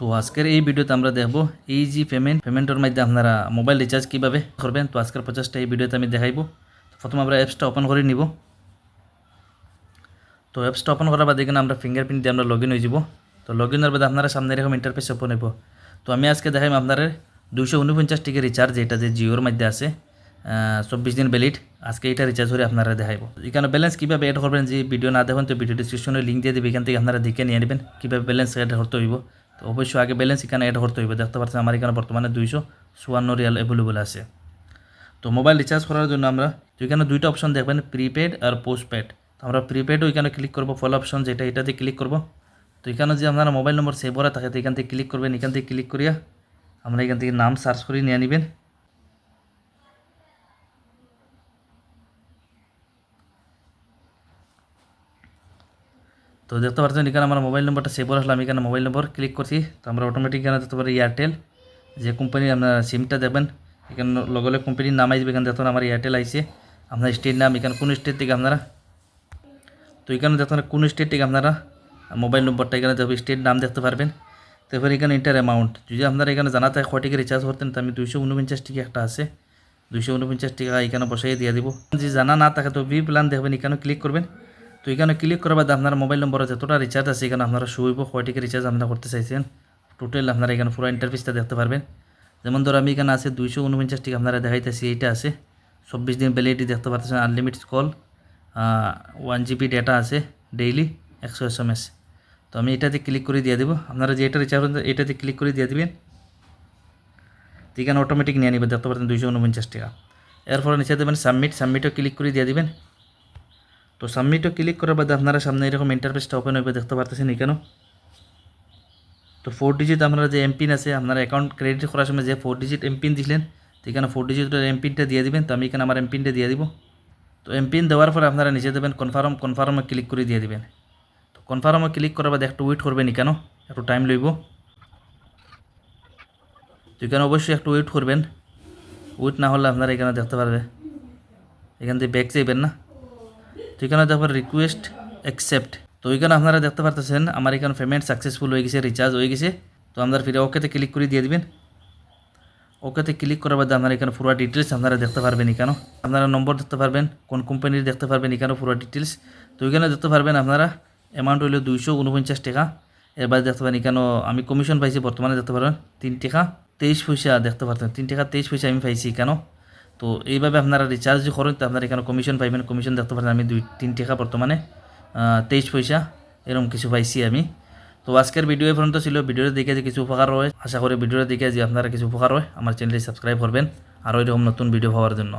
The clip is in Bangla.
তো আজকের এই ভিডিওতে আমরা দেখব ইজি পেমেন্ট পেমেন্টের মাধ্যমে আপনারা মোবাইল রিচার্জ কীভাবে করবেন? তো আজকের প্রচেষ্টা এই ভিডিওতে আমি দেখাইব। প্রথমে আমরা অ্যাপসটা ওপেন করে নিব। তো অ্যাপসটা ওপেন করার বাদে এখানে আমরা ফিঙ্গারপ্রিন্ট দিয়ে আমরা লগ ইন হয়ে যাব। তো লগ ইনের বাদে আপনারা সামনে এরকম ইন্টারফেস ওপেন হইব। তো আমি আজকে দেখাইম আপনার দুশো উনপঞ্চাশ টিকা রিচার্জ এটা যে জিওর মধ্যে আছে চব্বিশ দিন ভ্যালিড আজকে এটা রিচার্জ করে আপনারা দেখাইব। এখানে ব্যালেন্স কীভাবে অ্যাড করবেন? যে ভিডিও না দেখুন তো ভিডিও ডিসক্রিপশনে লিঙ্ক দিয়ে দেবে। এখান থেকে আপনারা দেখে নিয়ে নেবেন কীভাবে ব্যালেন্স অ্যাড করতে হইব। তো অবশ্যই আগে ব্যালেন্স এখানে অ্যাড করতে হবে দেখতে পাচ্ছেন আমার এখানে বর্তমানে দুইশো চুয়ান্ন রিয়াল অ্যাভেলেবল আছে। তো মোবাইল রিচার্জ করার জন্য আমরা এখানে দুইটা অপশন দেখবেন প্রিপেড আর পোস্টপেড তো আমরা প্রিপেডও এখানে ক্লিক করব ফল অপশন যেটা এটাতে ক্লিক করব। তো এখানে যে আপনারা মোবাইল নম্বর সেভ করা থাকে, তো এখান থেকে ক্লিক করবেন। এখান থেকে ক্লিক করিয়া আমরা এখান থেকে নাম সার্চ করে নিয়ে নেবেন। তো দেখতে পাচ্ছেন, এখানে আমার মোবাইল নম্বরটা সেভ আসলাম এখানে মোবাইল নম্বর ক্লিক করছি। তো আমরা অটোমেটিক এখানে দেখতে পারি এয়ারটেল যে কোম্পানি আপনার সিমটা দেবেন, এখানে লগে লগে কোম্পানির নাম আসবে এখানে দেখুন আমার এয়ারটেল আইসে। আপনার স্টেট নাম, এখানে কোন স্টেট থেকে আপনারা? তো এখানে দেখুন কোন স্টেট থেকে আপনারা মোবাইল নম্বরটা এখানে দেখবেন স্টেট নাম দেখতে পারবেন। তারপরে এখানে ইন্টার অ্যামাউন্ট যদি আপনারা এখানে জানা থাকে কটিকে রিচার্জ করতেন তো আমি দুইশো উনপঞ্চাশ টিকা একটা আছে। দুইশো উনপঞ্চাশ টাকা এখানে বসাই দিয়ে দিব। যদি জানা না থাকে, তো ভি প্ল্যান দেখবেন এখানে ক্লিক করবেন। তো এখানে ক্লিক করার বাদে আপনার মোবাইল নম্বর যতটা রিচার্জ আছে, এখানে আপনারা শুইব কয়টিকে রিচার্জ আপনারা করতে চাইছেন? টোটাল আপনারা এখানে পুরো ইন্টারফেসটা দেখতে পারবেন। যেমন ধরো আমি এখানে আছে দুইশো উনপঞ্চাশ টাকা আপনারা দেখাইতেছি, এইটা আছে। চব্বিশ দিন ভ্যালিডিটি দেখতে পাচ্ছেন unlimited call one GB data আছে ডেইলি একশো এস এম এস তো আমি এটাতে ক্লিক করে দিয়ে দেবো। আপনারা যে এটা রিচার্জ এটাতে ক্লিক করে দিয়ে দেবেন। এখানে অটোমেটিক নিয়ে নেবে দেখতে পাচ্ছেন দুইশো উনপঞ্চাশ টাকা। এরপরে নিচে দেবেন সাবমিট সাবমিটও ক্লিক করে দিয়ে দিবেন। তো সাবমিটও ক্লিক করার বাদে আপনারা সামনে এরকম ইন্টারফেসটা ওপেন হইবে, দেখতে পারতেছেন কেন? তো ফোর ডিজিট আপনারা যে এমপিন আছে, আপনারা অ্যাকাউন্ট ক্রেডিট করার সময় যে ফোর ডিজিট এমপিন দিলেন, তো এখানে ফোর ডিজিটের এমপিনটা দিয়ে দিবেন, তো আমি এখানে আমার এমপিনটা দিয়ে দিব। তো এমপিন দেওয়ার পরে আপনারা নিজে দেবেন কনফার্ম কনফার্মে ক্লিক করে দিয়ে দিবেন। তো কনফার্মে ক্লিক করার বাদে একটু ওয়েট করবেন কেন? একটু টাইম লইব। তো এখানে অবশ্যই একটু ওয়েট করবেন। ওয়েট না হলে আপনারা এখানে দেখতে পারবে। এখান থেকে ব্যাক চাইবেন না। তো এখানে দেখবেন রিকোয়েস্ট অ্যাকসেপ্ট তো এখানে আপনারা দেখতে পারতেছেন, আমার এখানে পেমেন্ট সাকসেসফুল হয়ে গেছে রিচার্জ হয়ে গেছে। তো আপনারা ফিরে ওকেতে ক্লিক করে দিয়ে দিবেন। ওকেতে ক্লিক করার বাদে আপনারা এখানে পুরো ডিটেলস আপনারা দেখতে পারবেন এখানেও। আপনারা নম্বর দেখতে পারবেন, কোন কোম্পানির দেখতে পারবেন এখানে পুরো ডিটেলস তো এখানে দেখতে পারবেন আপনারা অ্যামাউন্ট হইল দুইশো উনপঞ্চাশ টাকা। এর বাদে দেখতে পারেন এখানেও আমি কমিশন পাইছি, বর্তমানে দেখতে পারবেন তিন টাকা তেইশ পয়সা দেখতে পারতেন তিন টাকা তেইশ পয়সা আমি পাইছি কেন তো এইভাবে আপনারা রিচার্জ করেন, তো আপনারা এখানে কমিশন পাইবেন। কমিশন দেখতে পারেন, আমি দুই, তিন টাকা বর্তমানে তেইশ পয়সা, এরকম কিছু পাইছি আমি। তো আজকের ভিডিও এই পর্যন্ত ছিল। ভিডিওটা দেখে যে কিছু উপকার হয়, আশা করি ভিডিওটা দেখে যে আপনারা কিছু উপকার হয়, আমার চ্যানেলটি সাবস্ক্রাইব করবেন। আর এরকম নতুন ভিডিও পাওয়ার জন্য।